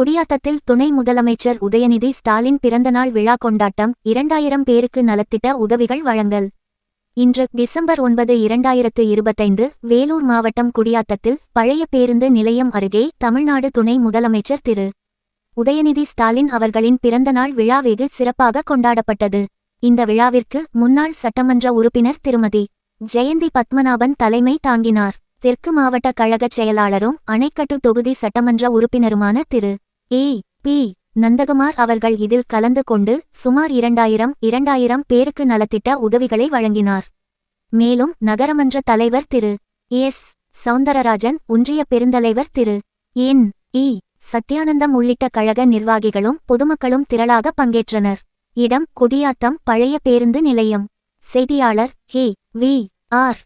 குடியாத்தத்தில் துணை முதலமைச்சர் உதயநிதி ஸ்டாலின் பிறந்தநாள் விழா கொண்டாட்டம் இரண்டாயிரம் பேருக்கு நலத்திட்ட உதவிகள் வழங்கல். இன்று டிசம்பர் ஒன்பது இரண்டாயிரத்து இருபத்தைந்து வேலூர் மாவட்டம் குடியாத்தத்தில் பழைய பேருந்து நிலையம் அருகே தமிழ்நாடு துணை முதலமைச்சர் திரு. உதயநிதி ஸ்டாலின் அவர்களின் பிறந்தநாள் விழா வெகு சிறப்பாக கொண்டாடப்பட்டது. இந்த விழாவிற்கு முன்னாள் சட்டமன்ற உறுப்பினர் திருமதி ஜெயந்தி பத்மநாபன் தலைமை தாங்கினார். தெற்கு மாவட்ட கழகச் செயலாளரும் அணைக்கட்டு தொகுதி சட்டமன்ற உறுப்பினருமான திரு. ஏ பி. நந்தகுமார் அவர்கள் இதில் கலந்து கொண்டு சுமார் இரண்டாயிரம் இரண்டாயிரம் பேருக்கு நலத்திட்ட உதவிகளை வழங்கினார். மேலும் நகரமன்ற தலைவர் திரு. எஸ். சவுந்தரராஜன் ஒன்றிய பெருந்தலைவர் திரு. என். இ. சத்யானந்தம் உள்ளிட்ட கழக நிர்வாகிகளும் பொதுமக்களும் திரளாக பங்கேற்றனர். இடம் குடியாத்தம் பழைய பேருந்து நிலையம். செய்தியாளர் ஹே வி. ஆர்.